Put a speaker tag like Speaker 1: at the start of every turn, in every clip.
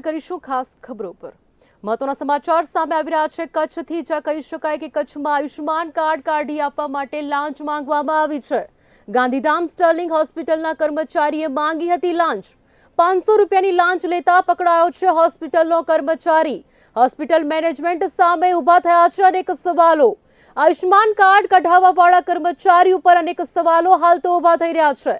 Speaker 1: નજર કરીશું ખાસ ખબરો પર. મહત્વના સમાચાર સામે આવી રહ્યા છે. કચ્છથી જ્યાં કહી શકાય કે કચ્છમાં આયુષ્માન કાર્ડ કાઢી આપવા માટે લાંચ માંગવામાં આવી છે. ગાંધીધામ સ્ટર્લિંગ હોસ્પિટલના કર્મચારીએ માંગી હતી લાંચ. પાંચસો રૂપિયાની લાંચ લેતા પકડાયો છે હોસ્પિટલનો કર્મચારી. હોસ્પિટલ મેનેજમેન્ટ સામે ઊભા થયા છે અનેક સવાલો. આયુષ્માન કાર્ડ કઢાવવાવાળા કર્મચારી ઉપર અનેક સવાલો હાલ તો ઊભા થઈ રહ્યા છે.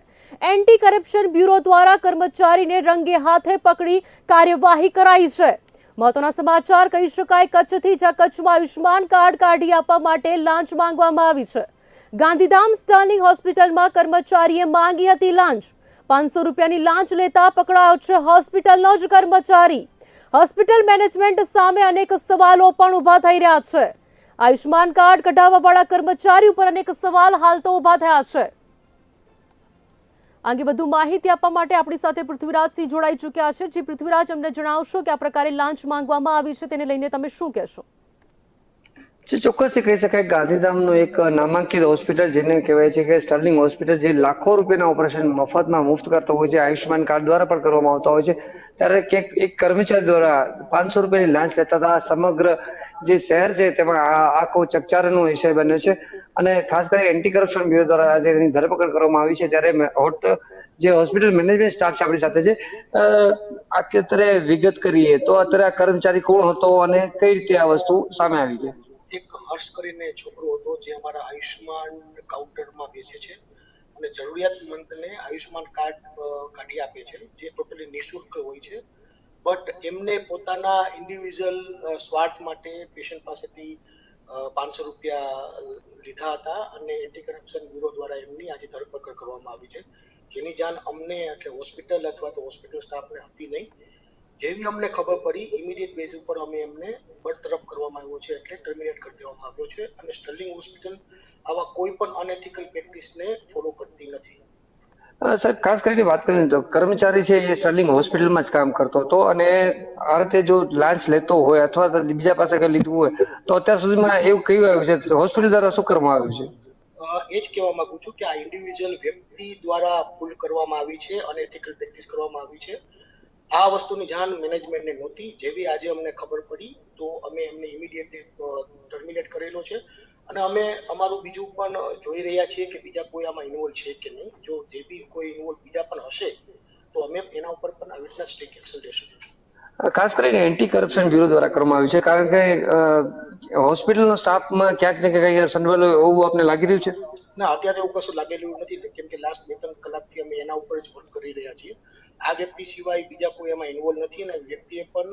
Speaker 1: એન્ટી કરપ્શન બ્યુરો દ્વારા કર્મચારીને રંગે હાથે પકડી કાર્યવાહી કરાઈ છે. મહત્વના સમાચાર કહી શકાય, કચ્છથી જ્યાં કચ્છમાં આયુષ્માન કાર્ડ કાઢી આપવા માટે લાંચ માંગવામાં આવી છે. ગાંધીધામ સ્ટર્લિંગ હોસ્પિટલમાં કર્મચારીએ માંગી હતી લાંચ. પાંચસો રૂપિયાની લાંચ લેતા પકડાયો છે હોસ્પિટલનો જ કર્મચારી. હોસ્પિટલ મેનેજમેન્ટ સામે અનેક સવાલો પણ ઊભા થઈ રહ્યા છે. આયુષ્માન કાર્ડ કઢાવવા વાળા કર્મચારી ઉપર અનેક સવાલ હાલ તો ઊભા થયા છે. અંગે વધુ માહિતી આપવા માટે આપણી સાથે પૃથ્વીરાજસિંહ જોડાઈ ચૂક્યા છે. જે, પૃથ્વીરાજ, અમને જણાવશો કે આ પ્રકારે લાંચ માંગવામાં આવી છે તેને લઈને તમે શું કહેશો?
Speaker 2: જે કહી શકાય ગાંધીધામનું એક નામાંકિત હોસ્પિટલ જેને કહેવાય છે કે સ્ટર્લિંગ હોસ્પિટલ જે લાખો રૂપિયાના ઓપરેશન મફતમાં મુફ્ત કરતો હોય છે, આયુષ્યમાન કાર્ડ દ્વારા પણ કરવામાં આવતા હોય છે. ત્યારે ક્યાંક એક કર્મચારી દ્વારા પાંચસો રૂપિયાની લાંચ લેતા હતા. સમગ્ર જે શહેર છે, તેમાં આ આખો ચકચારનો વિષય બન્યો છે. અને ખાસ કરીને એન્ટી કરપ્શન બ્યુરો દ્વારા આજે એની ધરપકડ કરવામાં આવી છે ત્યારે હોટ જે હોસ્પિટલ મેનેજમેન્ટ સ્ટાફ છે આપણી સાથે છે અત્યારે વિગત કરીએ તો અત્યારે આ કર્મચારી કોણ હતો અને કઈ રીતે આ વસ્તુ સામે આવી છે?
Speaker 3: એક હર્ષ કરીને છોકરો હતો જે અમારા આયુષ્માન કાઉન્ટરમાં બેસે છે અને જરૂરિયાતમંદને આયુષ્માન કાર્ડ કાઢી આપે છે, જે ટોટલી નિઃશુલ્ક હોય છે. બટ એમને પોતાના ઇન્ડિવિજ્યુઅલ સ્વાર્થ માટે પેશન્ટ પાસેથી પાંચસો રૂપિયા લીધા હતા અને એન્ટી કરપ્શન બ્યુરો દ્વારા એમની આજે ધરપકડ કરવામાં આવી છે. જેની જાણ અમને એટલે હોસ્પિટલ અથવા તો હોસ્પિટલ સ્ટાફને હતી નહીં. જેવી અમને ખબર પડી ઇમિડિયેટ બેઝ ઉપર અમે એમને બરતરફ કરવામાં આવ્યો છે એટલે ટર્મિનેટ કરી દેવામાં આવ્યો છે અને સ્ટર્લિંગ હોસ્પિટલ આવા કોઈ પણ અનએથિકલ પ્રેક્ટિસને ફોલો કરતી નથી.
Speaker 2: સાહેબ, ખાસ કરીને વાત કરીને તો કર્મચારી છે એ સ્ટર્લિંગ હોસ્પિટલમાં જ કામ કરતો હતો અને આ રીતે જો લાંચ લેતો હોય અથવા બીજા પાસે કઈ લીધું હોય, તો અત્યાર સુધીમાં એવું કહ્યું આવ્યું છે હોસ્પિટલ દ્વારા શું કરવામાં આવ્યું છે?
Speaker 3: એ જ કહેવા માંગુ છું કે આ ઇન્ડિવિજ્યુઅલ વ્યક્તિ દ્વારા ભૂલ કરવામાં આવી છે અને એથિકલ પ્રેક્ટિસ કરવામાં આવી છે. આ વસ્તુની જાણ મેનેજમેન્ટને નહોતી. જેવી આજે અમને ખબર પડી, તો અમે એમને ઇમિડિયેટલી ટર્મિનેટ કરેલો છે. અને અમે અમારું બીજું પણ જોઈ રહ્યા છીએ કે બીજા કોઈ આમાં ઇન્વોલ્વ છે કે નહીં. જો જે બી કોઈ ઇન્વોલ્વ બીજા પણ હશે તો અમે એના ઉપર પણ આવી રીતના સ્ટ્રિક્ટ એક્શન લેશું.
Speaker 2: ખાસ કરીને એન્ટી કરપ્શન બ્યુરો દ્વારા કરવામાં આવ્યું છે. કારણ કે હોસ્પિટલનો સ્ટાફમાં ક્યાંક ને ક્યાંક સંડવેલો એવું આપને લાગી રહ્યું છે?
Speaker 3: ના અત્યારે એવું કશું લાગેલું નથી. કેમ કે લાસ્ટ બે ત્રણ કલાકથી અમે એના ઉપર જ વર્ક કરી રહ્યા છીએ. આ વ્યક્તિ સિવાય બીજા કોઈ એમાં ઇન્વોલ્વ નથી અને વ્યક્તિએ પણ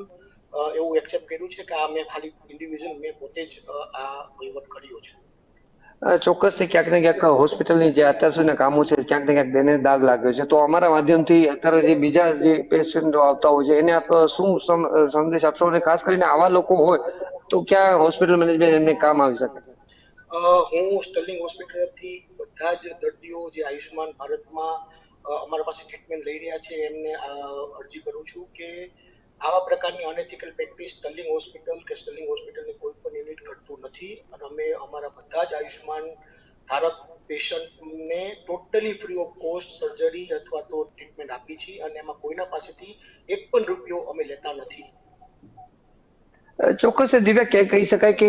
Speaker 3: એવું એક્સેપ્ટ કર્યું છે કે આ મેં ખાલી ઇન્ડિવિજ્યુઅલ મેં પોતે જ આ વહીવટ કર્યો છે?
Speaker 2: ચોક્કસથી ક્યાંક ને ક્યાંક હોસ્પિટલની જે અત્યાર સુધીના કામો છે ક્યાંક ને ક્યાંક તેને દાગ લાગ્યો છે. તો અમારા માધ્યમથી અત્યારે જે બીજા જે પેશન્ટો આવતા હોય છે એને આપ શું સંદેશ આપશો? અને ખાસ કરીને આવા લોકો હોય તો ક્યાં હોસ્પિટલ મેનેજમેન્ટ એમને કામ આવી શકે?
Speaker 3: હું સ્ટર્લિંગ હોસ્પિટલથી બધા જ દર્દીઓ જે આયુષ્માન ભારતમાં અમારા પાસે ટ્રીટમેન્ટ લઈ રહ્યા છે એમને અરજી કરું છું કે આવા પ્રકારની અનએથિકલ પ્રેક્ટિસ સ્ટર્લિંગ હોસ્પિટલ કે સ્ટર્લિંગ હોસ્પિટલની કોઈ પણ યુનિટ કરતું નથી. અને અમે અમારા બધા જ આયુષ્માન ધારક પેશન્ટને totally free of cost surgery અથવા તો ટ્રીટમેન્ટ આપી છે અને એમાં કોઈના પાસેથી એક પણ રૂપિયો અમે લેતા નથી.
Speaker 2: ચોક્કસ દિવ્યા કે કહી શકાય કે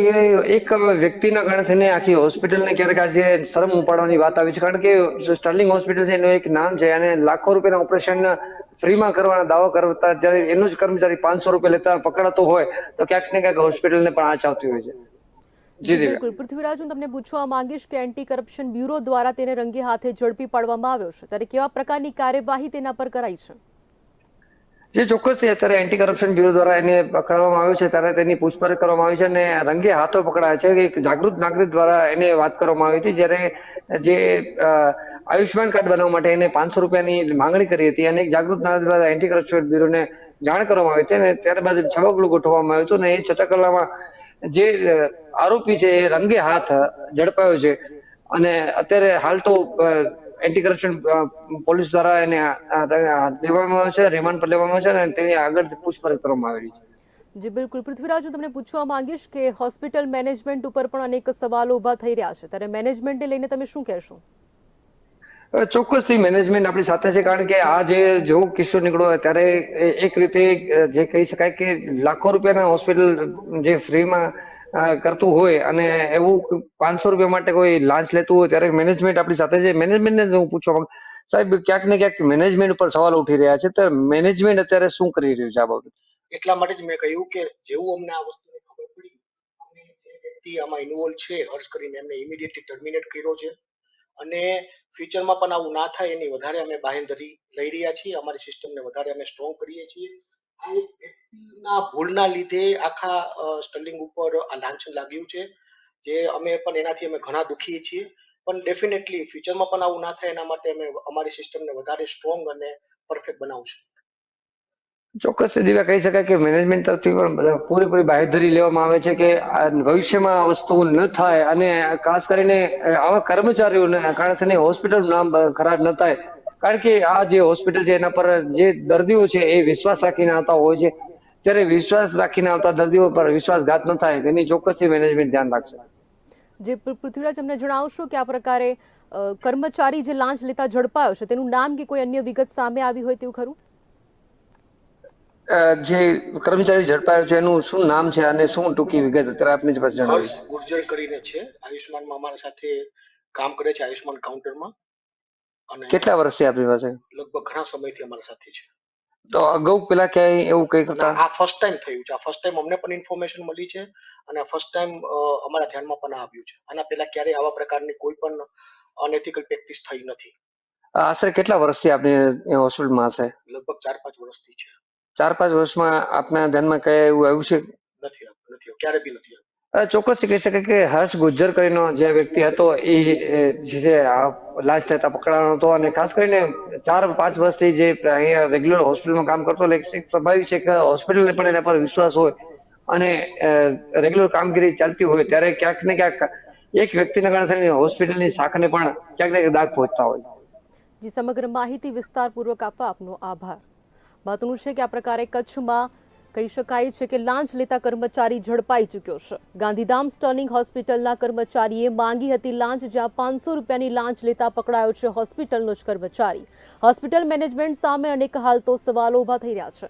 Speaker 2: એક વ્યક્તિના કારણે થઈને આખી હોસ્પિટલને ક્યારેક આજે શરમ ઉપાડવાની વાત આવી છે. કારણ કે સ્ટર્લિંગ હોસ્પિટલ છે એનું એક નામ છે અને લાખો રૂપિયાના ઓપરેશન ફ્રીમાં કરવાના દાવો કરતા જ્યારે એનો જ કર્મચારી પાંચસો રૂપિયા લેતા પકડાતો હોય તો ક્યાંક ને ક્યાંક હોસ્પિટલને પણ આંચ આવતી હોય છે. જી
Speaker 1: બિલકુલ. પૃથ્વીરાજ હું તમને પૂછવા માંગીશ કે એન્ટી કરપ્શન બ્યુરો દ્વારા તેને રંગે હાથે ઝડપી પાડવામાં આવ્યો છે. ત્યારે કેવા પ્રકારની કાર્યવાહી તેના પર કરાઈ છે?
Speaker 2: જે ચોક્કસથી અત્યારે એન્ટી કરપ્શન બ્યુરો દ્વારા એને પકડવામાં આવ્યો છે, ત્યારે તેની પૂછપરછ કરવામાં આવી છે અને રંગે હાથો પકડાયા છે. એક જાગૃત નાગરિક દ્વારા એને વાત કરવામાં આવી હતી, જ્યારે જે આયુષ્યમાન કાર્ડ બનાવવા માટે એને પાંચસો રૂપિયાની માંગણી કરી હતી અને એક જાગૃત નાગરિક દ્વારા એન્ટી કરપ્શન બ્યુરોને જાણ કરવામાં આવી હતી અને ત્યારબાદ છબકલું ગોઠવવામાં આવ્યું હતું અને એ છઠ્ઠા જે આરોપી છે એ રંગે હાથ ઝડપાયો છે. અને અત્યારે હાલ તો એન્ટી કરપ્શન પોલીસ દ્વારા એને લેવામાં આવે છે રિમાન્ડ પર લેવામાં આવે છે અને તેની આગળ પૂછપરછ કરવામાં આવી છે.
Speaker 1: જી બિલકુલ. પૃથ્વીરાજ હું તમને પૂછવા માંગીશ કે હોસ્પિટલ મેનેજમેન્ટ ઉપર પણ અનેક સવાલો ઊભા થઈ રહ્યા છે. ત્યારે મેનેજમેન્ટને લઈને તમે શું કહેશો?
Speaker 2: ચોક્કસથી મેનેજમેન્ટ આપણી સાથે છે કારણ કે આ જે જેવો કિસ્સો નીકળ્યો ત્યારે એક રીતે જે કહી શકાય કે લાખો રૂપિયાના હોસ્પિટલ જે ફ્રીમાં કરતું હોય અને એવું પાંચસો રૂપિયા માટે કોઈ લાંચ લેતું હોય ત્યારે મેનેજમેન્ટ આપણી સાથે છે. મેનેજમેન્ટને હું પૂછવા માંગુ સાહેબ, ક્યાંક ને ક્યાંક મેનેજમેન્ટ ઉપર સવાલ ઉઠી રહ્યા છે. તો મેનેજમેન્ટ અત્યારે શું કરી રહ્યું છે આ બાબતે?
Speaker 3: એટલા માટે જ મેં કહ્યું કે જેવું અમને આ વસ્તુની ખબર પડી અમે જે વ્યક્તિ આમાં ઇન્વોલ્વ છે, હર્ષ કરીને એમને ઇમિડિયેટલી ટર્મિનેટ કર્યો છે. અને ફ્યુચરમાં પણ આવું ના થાય એની વધારે અમે બાહેંધરી લઈ રહ્યા છીએ. અમારી સિસ્ટમને વધારે અમે સ્ટ્રોંગ કરીએ છીએ. એક ભૂલના લીધે આખા સ્ટર્લિંગ ઉપર આ લાંછન લાગ્યું છે, જે અમે પણ એનાથી અમે ઘણા દુખીએ છીએ. પણ ડેફિનેટલી ફ્યુચરમાં પણ આવું ના થાય, એના માટે અમે અમારી સિસ્ટમને વધારે સ્ટ્રોંગ અને પરફેક્ટ બનાવશું.
Speaker 2: ચોક્કસ દિવ્યા કહી શકાય કે મેનેજમેન્ટ તરફથી પણ પૂરેપૂરી બાહેધરી લેવામાં આવે છે કે ભવિષ્યમાં આ વસ્તુ ન થાય અને ખાસ કરીને આવા કર્મચારીઓને કારણે થઈને હોસ્પિટલનું નામ ખરાબ ન થાય. કારણ કે આ જે હોસ્પિટલ છે એના પર જે દર્દીઓ છે એ વિશ્વાસ રાખીને આવતા હોય છે. ત્યારે વિશ્વાસ રાખીને આવતા દર્દીઓ પર વિશ્વાસઘાત ન થાય તેની ચોક્કસથી મેનેજમેન્ટ ધ્યાન રાખશે.
Speaker 1: જે પૃથ્વીરાજ અમને જણાવશો કે આ પ્રકારે કર્મચારી જે લાંચ લેતા ઝડપાયો છે તેનું નામ કે કોઈ અન્ય વિગત સામે આવી હોય તેવું ખરું?
Speaker 2: જે કર્મચારી ઝડપાયો છે એનું શું નામ છે અને શું ટૂંકી વિગત અત્યારે આપની જ પાસે
Speaker 3: જણાવીશ ગુર્જર કરીને છે. આયુષ્માનમાં અમારા સાથે કામ કરે છે આયુષ્માન કાઉન્ટરમાં. અને
Speaker 2: કેટલા વર્ષથી આપની પાસે
Speaker 3: લગભગ ઘણા સમયથી અમારા સાથે છે.
Speaker 2: તો અગાઉ પેલા ક્યાંય એવું કઈ કરતા?
Speaker 3: આ ફર્સ્ટ ટાઈમ થયું છે. આ ફર્સ્ટ ટાઈમ અમને પણ ઇન્ફોર્મેશન મળી છે અને ફર્સ્ટ ટાઈમ અમારા ધ્યાનમાં પણ આ આવ્યું છે. આના પહેલા ક્યારેય આવા પ્રકારની કોઈ પણ અનએથિકલ પ્રેક્ટિસ થઈ નથી.
Speaker 2: આશરે કેટલા વર્ષથી આપની હોસ્પિટલમાં હશે?
Speaker 3: લગભગ ચાર પાંચ વર્ષથી છે.
Speaker 2: ચાર પાંચ વર્ષમાં આપના ધ્યાનમાં કયા એવું આવ્યું છે?
Speaker 3: નથી નથી ક્યારે બી નથી
Speaker 2: ચોક્કસથી કહી શકાય કે હર્ષ ગુજ્જર કરીનો જે વ્યક્તિ હતો, એ લાસ્ટ હતા પકડાનો હતો અને ખાસ કરીને ચાર પાંચ વર્ષથી જે અહીંયા રેગ્યુલર હોસ્પિટલમાં કામ કરતો એટલે સ્વાભાવિક છે કે હોસ્પિટલને પણ એના પર વિશ્વાસ હોય અને રેગ્યુલર કામગીરી ચાલતી હોય, ત્યારે ક્યાંક ને ક્યાંક એક વ્યક્તિના કારણે થઈને હોસ્પિટલની શાખાને પણ ક્યાંક ને ક્યાંક દાગ પહોંચતા હોય.
Speaker 1: જે, સમગ્ર માહિતી વિસ્તારપૂર્વક આપવા આપનો આભાર. મહત્વનું છે કે આ પ્રકારે કચ્છમાં કહી શકાય છે કે લાંચ લેતા કર્મચારી ઝડપાઈ ચૂક્યો છે. ગાંધીધામ સ્ટર્નિંગ હોસ્પિટલના કર્મચારીએ માંગી હતી લાંચ, જ્યાં પાંચસો રૂપિયાની લાંચ લેતા પકડાયો છે હોસ્પિટલનો જ કર્મચારી. હોસ્પિટલ મેનેજમેન્ટ સામે અનેક હાલ તો સવાલો ઊભા થઈ રહ્યા છે.